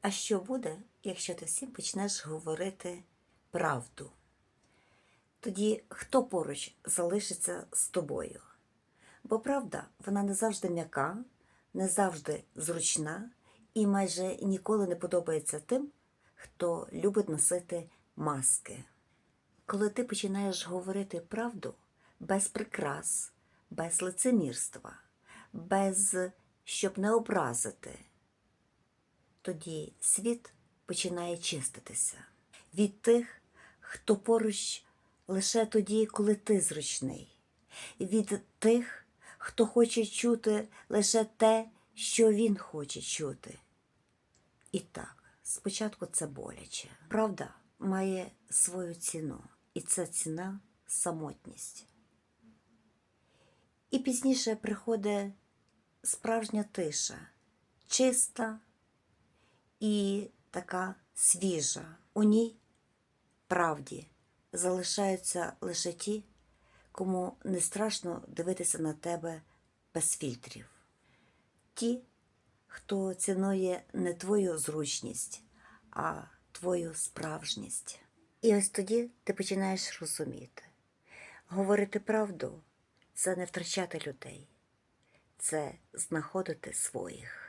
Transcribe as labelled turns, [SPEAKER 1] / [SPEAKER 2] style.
[SPEAKER 1] А що буде, якщо ти всім почнеш говорити правду? Тоді хто поруч залишиться з тобою? Бо правда, вона не завжди м'яка, не завжди зручна і майже ніколи не подобається тим, хто любить носити маски. Коли ти починаєш говорити правду без прикрас, без лицемірства, без щоб не образити, тоді світ починає чиститися від тих, хто поруч лише тоді, коли ти зручний, від тих, хто хоче чути лише те, що він хоче чути. І так, спочатку це боляче. Правда має свою ціну, і це ціна самотність. І пізніше приходить справжня тиша, чиста і така свіжа. У ній правді залишаються лише ті, кому не страшно дивитися на тебе без фільтрів. Ті, хто цінує не твою зручність, а твою справжність. І ось тоді ти починаєш розуміти. Говорити правду це не втрачати людей, це знаходити своїх.